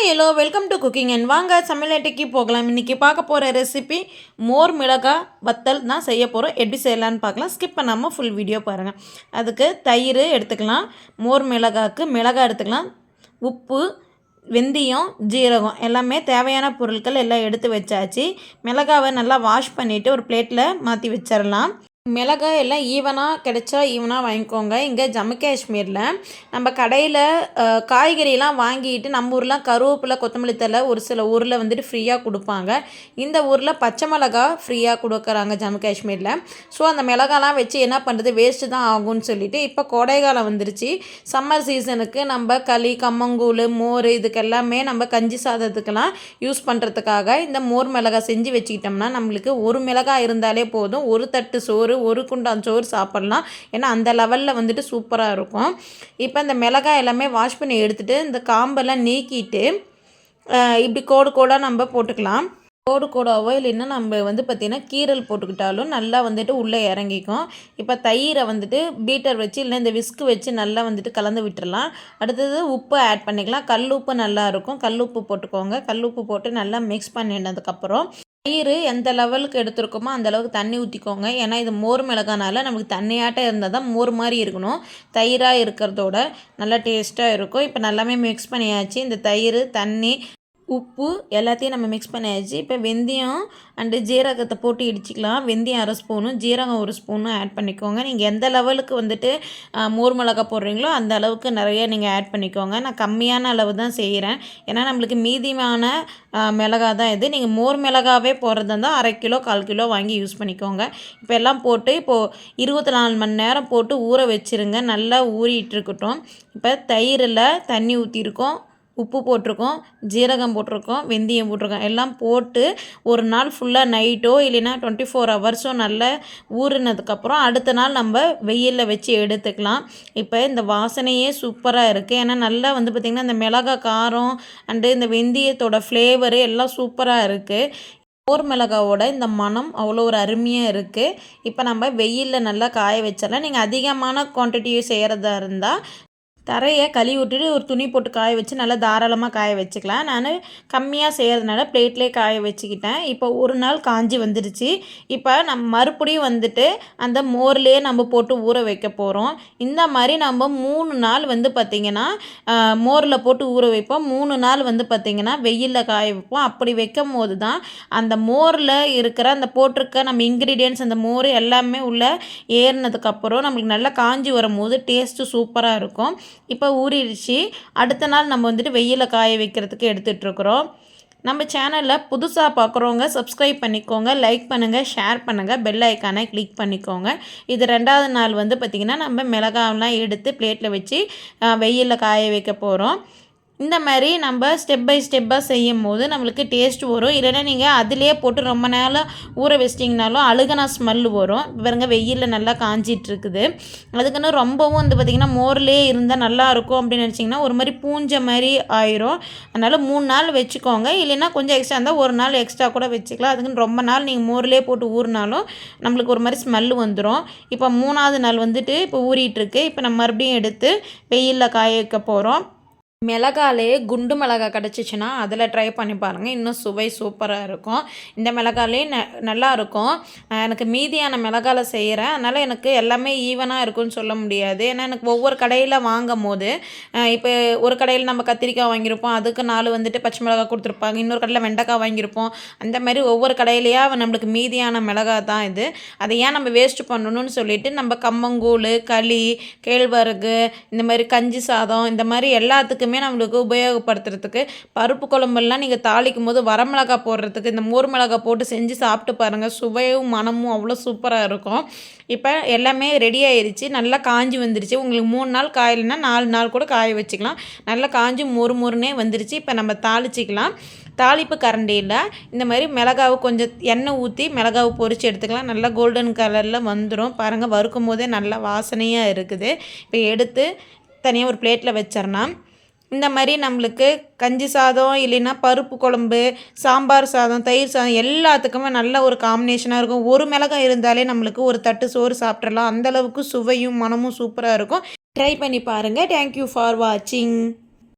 Hi hello welcome to cooking and வாங்க சமையலேட்டைக்கு போகலாம். இன்றைக்கி பார்க்க போகிற ரெசிபி மோர் மிளகாய் வத்தல் தான் செய்ய போகிறோம் எப்படி செய்யலான்னு பார்க்கலாம். ஸ்கிப் பண்ணாமல் ஃபுல் வீடியோ பாருங்கள் அதுக்கு தயிர் எடுத்துக்கலாம். மோர் மிளகாய்க்கு மிளகாய் எடுத்துக்கலாம். உப்பு வெந்தயம் ஜீரகம் எல்லாமே தேவையான பொருட்கள் எல்லாம் எடுத்து வச்சாச்சு. மிளகாவை நல்லா வாஷ் பண்ணிவிட்டு ஒரு பிளேட்டில் மாற்றி வச்சிடலாம் மிளகாய் எல்லாம் ஈவனாக கிடைச்சா ஈவனாக வாங்கிக்கோங்க. இங்கே ஜம்மு காஷ்மீரில் நம்ம கடையில் காய்கறிலாம் வாங்கிட்டு நம்ம ஊர்லாம் கருவேப்பிலை கொத்தமல்லி தலை ஒரு சில ஊரில் வந்துட்டு ஃப்ரீயாக கொடுப்பாங்க. இந்த ஊரில் பச்சை மிளகா ஃப்ரீயாக கொடுக்குறாங்க ஜம்மு காஷ்மீரில் ஸோ அந்த மிளகாலாம் வச்சு என்ன பண்ணுறது வேஸ்ட்டு தான் ஆகும்னு சொல்லிட்டு இப்போ கோடைக்காலம் வந்துருச்சு. சம்மர் சீசனுக்கு நம்ம களி கம்மங்கூழ் மோர் இதுக்கு எல்லாமே நம்ம கஞ்சி சாதத்துக்கெல்லாம் யூஸ் பண்ணுறதுக்காக இந்த மோர் மிளகாய் செஞ்சு வச்சுக்கிட்டோம்னா நம்மளுக்கு ஒரு மிளகாய் இருந்தாலே போதும். ஒரு தட்டு சோறு ஒரு ஒரு குண்டான் சோறு சாப்பிட்லாம். ஏன்னா அந்த லெவலில் வந்துட்டு சூப்பராக இருக்கும். இப்போ இந்த மிளகாய் எல்லாமே வாஷ் பண்ணி எடுத்துகிட்டு இந்த காம்பெல்லாம் நீக்கிட்டு இப்படி கோடு கோடாக நம்ம போட்டுக்கலாம். கோடு கோடாவோ இல்லைன்னா நம்ம வந்து பார்த்திங்கன்னா கீரல் போட்டுக்கிட்டாலும் நல்லா வந்துட்டு உள்ளே இறங்கிக்கும். இப்போ தயிரை வந்துட்டு பீட்டர் வச்சு இல்லை இந்த விஸ்க்கு வச்சு நல்லா வந்துட்டு கலந்து விட்டுடலாம் அடுத்தது உப்பு ஆட் பண்ணிக்கலாம். கல் உப்பு நல்லாயிருக்கும் கல் உப்பு போட்டுக்கோங்க. கல் உப்பு போட்டு நல்லா மிக்ஸ் பண்ணினதுக்கப்புறம் தயிர் எந்த லெவலுக்கு எடுத்துருக்கோமோ அந்த அளவுக்கு தண்ணி ஊற்றிக்கோங்க ஏன்னா இது மோர் மிளகானால நமக்கு தண்ணியாட்டம் இருந்தால் தான் மோர் மாதிரி இருக்கணும். தயிராக இருக்கிறதோட நல்லா டேஸ்ட்டாக இருக்கும். இப்போ நல்லாமே மிக்ஸ் பண்ணியாச்சு. இந்த தயிர் தண்ணி உப்பு எல்லாத்தையும் நம்ம மிக்ஸ் பண்ணியாச்சு. இப்போ வெந்தயம் அண்டு ஜீரகத்தை போட்டு இடிச்சிக்கலாம். வெந்தயம் அரை ஸ்பூனும் ஜீரகம் ஒரு ஸ்பூனும் ஆட் பண்ணிக்கோங்க. நீங்கள் எந்த லெவலுக்கு வந்துட்டு மோர் மிளகா போடுறீங்களோ அந்த அளவுக்கு நிறைய நீங்கள் ஆட் பண்ணிக்கோங்க. நான் கம்மியான அளவு தான் செய்கிறேன் ஏன்னா நம்மளுக்கு மீதியான மிளகா தான் இது. நீங்கள் மோர் மிளகாவே போடுறதா இருந்தால் அரை கிலோ கால் கிலோ வாங்கி யூஸ் பண்ணிக்கோங்க. இப்போ எல்லாம் போட்டு இப்போது இருபத்தி நாலு மணி நேரம் போட்டு ஊற வச்சுருங்க. நல்லா ஊறிட்டு இருக்கட்டும். இப்போ தயிரில் தண்ணி ஊற்றிருக்கோம் உப்பு போட்டிருக்கோம் ஜீரகம் போட்டிருக்கோம் வெந்தயம் போட்டிருக்கோம். எல்லாம் போட்டு ஒரு நாள் ஃபுல்லாக நைட்டோ இல்லைன்னா டுவெண்ட்டி ஃபோர் ஹவர்ஸோ நல்லா ஊறினதுக்கப்புறம் அடுத்த நாள் நம்ம வெயிலில் வச்சு எடுத்துக்கலாம். இப்போ இந்த வாசனையே சூப்பராக இருக்குது ஏன்னா நல்லா வந்து பார்த்திங்கன்னா இந்த மிளகா காரம் அண்டு இந்த வெந்தயத்தோட ஃப்ளேவரு எல்லாம் சூப்பராக இருக்குது போர் மிளகாவோட இந்த மனம் அவ்வளோ ஒரு அருமையாக இருக்குது இப்போ நம்ம வெயிலில் நல்லா காய வச்சிடலாம். நீங்கள் அதிகமான குவான்டிட்டி செய்கிறதா இருந்தால் தரையை கழுவி விட்டுட்டு ஒரு துணி போட்டு காய வச்சு நல்லா தாராளமாக காய வச்சுக்கலாம். நான் கம்மியாக செய்கிறதுனால பிளேட்லேயே காய வச்சுக்கிட்டேன். இப்போ ஒரு நாள் காஞ்சி வந்துடுச்சு இப்போ நம்ம மறுபடியும் வந்துட்டு அந்த மோர்லேயே நம்ம போட்டு ஊற வைக்க போகிறோம் இந்த மாதிரி நம்ம மூணு நாள் வந்து பார்த்திங்கன்னா மோரில் போட்டு ஊற வைப்போம். மூணு நாள் வந்து பார்த்திங்கன்னா வெயிலில் காய வைப்போம். அப்படி வைக்கும் போது தான் அந்த மோரில் இருக்கிற அந்த போட்டிருக்க நம்ம இன்க்ரீடியன்ஸ் அந்த மோர் எல்லாமே உள்ளே ஏறினதுக்கப்புறம் நம்மளுக்கு நல்லா காஞ்சி வரும்போது டேஸ்ட்டு சூப்பராக இருக்கும். இப்போ ஊறிடுச்சு. அடுத்த நாள் நம்ம வந்துட்டு வெயிலில் காய வைக்கிறதுக்கு எடுத்துகிட்ருக்குறோம் நம்ம சேனலில் புதுசாக பார்க்குறவங்க சப்ஸ்கிரைப் பண்ணிக்கோங்க லைக் பண்ணுங்கள் ஷேர் பண்ணுங்கள் பெல் ஐக்கானை கிளிக் பண்ணிக்கோங்க. இது ரெண்டாவது நாள் வந்து பார்த்திங்கன்னா நம்ம மிளகாவெலாம் எடுத்து பிளேட்டில் வச்சு வெயிலில் காய வைக்க போகிறோம் இந்த மாதிரி நம்ம ஸ்டெப் பை ஸ்டெப்பாக செய்யும் போது நம்மளுக்கு டேஸ்ட் வரும். இல்லைன்னா நீங்கள் அதிலே போட்டு ரொம்ப நேரம் ஊற வச்சிட்டிங்கனாலும் அழுகனா ஸ்மெல் வரும். பாருங்க வெயிலில் நல்லா காஞ்சிட்ருக்குது அதுக்குன்னு ரொம்பவும் வந்து பார்த்திங்கன்னா மோர்லேயே இருந்தால் நல்லாயிருக்கும் அப்படின்னு நினச்சிங்கன்னா ஒரு மாதிரி பூஞ்ச மாதிரி ஆயிரும். அதனால் மூணு நாள் வச்சுக்கோங்க. இல்லைன்னா கொஞ்சம் எக்ஸ்ட்ரா இருந்தால் ஒரு நாள் எக்ஸ்ட்ரா கூட வச்சுக்கலாம். அதுக்குன்னு ரொம்ப நாள் நீங்கள் மோர்லேயே போட்டு ஊறினாலும் நம்மளுக்கு ஒரு மாதிரி ஸ்மெல் வந்துடும் இப்போ மூணாவது நாள் வந்துட்டு இப்போ ஊறிட்டுருக்கு. இப்போ நம்ம மறுபடியும் எடுத்து வெயிலில் காய வைக்க போகிறோம் மிளகாலே குண்டு மிளகா கிடச்சிச்சின்னா அதில் ட்ரை பண்ணி பாருங்கள் இன்னும் சுவை சூப்பராக இருக்கும். இந்த மிளகாலே ந நல்லா இருக்கும். எனக்கு மீதியான மிளகால செய்கிறேன் அதனால் எனக்கு எல்லாமே ஈவனாக இருக்கும்னு சொல்ல முடியாது. ஏன்னா எனக்கு ஒவ்வொரு கடையில் வாங்கும் போது இப்போ ஒரு கடையில் நம்ம கத்திரிக்காய் வாங்கியிருப்போம். அதுக்கு நாலு வந்துட்டு பச்சை மிளகா கொடுத்துருப்பாங்க. இன்னொரு கடையில் வெண்டைக்காய் வாங்கியிருப்போம். அந்த மாதிரி ஒவ்வொரு கடையிலையா நம்மளுக்கு மீதியான மிளகா தான் இது. அதை ஏன் நம்ம வேஸ்ட் பண்ணணும்னு சொல்லிட்டு நம்ம கம்மங்கூழ் களி கேழ்வரகு இந்த மாதிரி கஞ்சி சாதம் இந்த மாதிரி எல்லாத்துக்குமே எல்லாமே நம்மளுக்கு உபயோகப்படுத்துறதுக்கு பருப்பு குழம்பெல்லாம் நீங்கள் தாளிக்கும் போது வரமிளகா போடுறதுக்கு இந்த மோர் மிளகா போட்டு செஞ்சு சாப்பிட்டு பாருங்கள் சுவையும் மனமும் அவ்வளோ சூப்பராக இருக்கும். இப்போ எல்லாமே ரெடி ஆயிடுச்சு நல்லா காஞ்சி வந்துருச்சு. உங்களுக்கு மூணு நாள் காயலைன்னா நாலு நாள் கூட காய வச்சுக்கலாம். நல்லா காஞ்சி மொறு மொறுனே வந்துருச்சு. இப்போ நம்ம தாளிச்சிக்கலாம். தாளிப்பு கரண்டியில் இந்த மாதிரி மிளகாவை கொஞ்சம் எண்ணெய் ஊற்றி மிளகாவை பொறிச்சு எடுத்துக்கலாம். நல்லா கோல்டன் கலரில் வந்துடும் பாருங்கள் வறுக்கும் போதே நல்லா வாசனையாக இருக்குது. இப்போ எடுத்து தனியாக ஒரு பிளேட்டில் வச்சிடலாம். இந்த மாதிரி நம்மளுக்கு கஞ்சி சாதம் இல்லைன்னா பருப்பு குழம்பு சாம்பார் சாதம் தயிர் சாதம் எல்லாத்துக்குமே நல்ல ஒரு காம்பினேஷனாக இருக்கும். ஒரு மிளகாய் இருந்தாலே நம்மளுக்கு ஒரு தட்டு சோறு சாப்பிட்றலாம் அந்தளவுக்கு சுவையும் மனமும் சூப்பராக இருக்கும். ட்ரை பண்ணி பாருங்கள் தேங்க்யூ ஃபார் வாட்சிங்